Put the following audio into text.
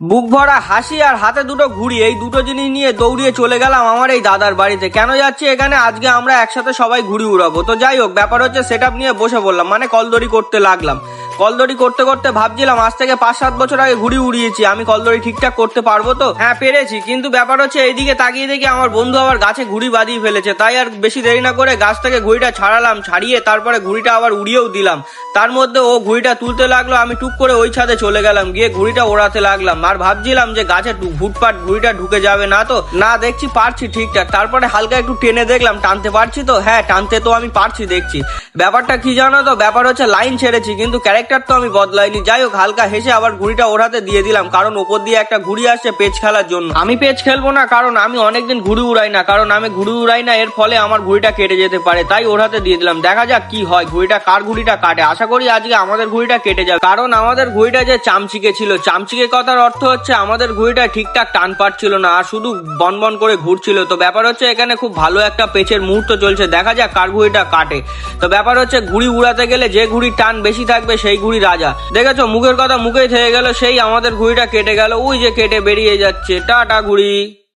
বুক ভরা হাসি আর হাতে দুটো ঘুড়ি, এই দুটো জিনিস নিয়ে দৌড়িয়ে চলে গেলাম আমার এই দাদার বাড়িতে। কেন যাচ্ছি এখানে? আজকে আমরা একসাথে সবাই ঘুড়ি উড়াবো। তো যাই হোক, ব্যাপার হচ্ছে সেট নিয়ে বসে পড়লাম মানে কলদড়ি করতে লাগলাম। কলদড়ি করতে করতে ভাবছিলাম, আজ থেকে পাঁচ সাত বছর আগে ঘুড়ি উড়িয়েছি, আমি কলদড়ি ঠিকঠাক করতে পারব তো? হ্যাঁ পেরেছি, কিন্তু ব্যাপার হচ্ছে এইদিকে তাকিয়ে দেখি আমার বন্ধু আবার গাছে ঘুড়ি বাঁধিয়ে ফেলেছে। তাই আর বেশি দেরি না করে গাছ থেকে ঘুড়িটা ছাড়ালাম, ছাড়িয়ে তারপরে ঘুড়িটা আবার উড়িয়েও দিলাম। তার মধ্যে ও ঘুড়িটা তুলতে লাগল, আমি টুক করে ওই ছাদে চলে গেলাম। গিয়ে ঘুড়িটা ওড়াতে লাগলাম। আর ভাবছিলাম যে গাছে টু- ফুটপাট ঘুড়িটা ঢুকে যাবে না তো? না, দেখছি পারছি ঠিকঠাক। তারপরে হালকা একটু টেনে দেখলাম, টানতে পারছি তো? হ্যাঁ টানতে তো আমি পারছি, দেখছি। ব্যাপারটা কি জানো তো? ব্যাপার হচ্ছে লাইন ছেড়েছি, কিন্তু ক্যারেক্টার তো আমি বদলাইনি। যাই হোক, হালকা হেসে আবার ঘুড়িটা ওড়াতে দিয়ে দিলাম, কারণ ওপর দিয়ে একটা ঘুড়ি আসছে পেচ খেলার জন্য। আমি পেচ খেলব না, কারণ আমি অনেকদিন ঘুড়ি উড়াই না, কারণ আমি ঘুড়ি উড়াই না, এর ফলে আমার ঘুড়িটা কেটে যেতে পারে, তাই ওড়াতে দিয়ে দিলাম। দেখা যাক কি হয়, ঘুড়িটা কার ঘুড়িটা কাটে? আশা করি আজকে আমাদের ঘুড়িটা কেটে যাবে। কারণ আমাদের ঘুড়িটা যে চামচিকে ছিল, চামচিকে কথার অর্থ হচ্ছে আমাদের ঘুড়িটা ঠিকঠাক টান পাচ্ছিল না আর শুধু বন বন করে ঘুরছিল। তো ব্যাপার হচ্ছে এখানে খুব ভালো একটা পেচের মুহূর্ত চলছে। দেখা যাক কার ঘুড়িটা কাটে। তো ব্যাপার হচ্ছে ঘুড়ি উড়াতে গেলে যে ঘুড়ির টান বেশি থাকবে সেই ঘুড়ি রাজা। দেখেছ, মুখের কথা মুখেই থেকে গেল, সেই আমাদের ঘুড়িটা কেটে গেল। ওই যে কেটে বেরিয়ে যাচ্ছে। টাটা ঘুড়ি।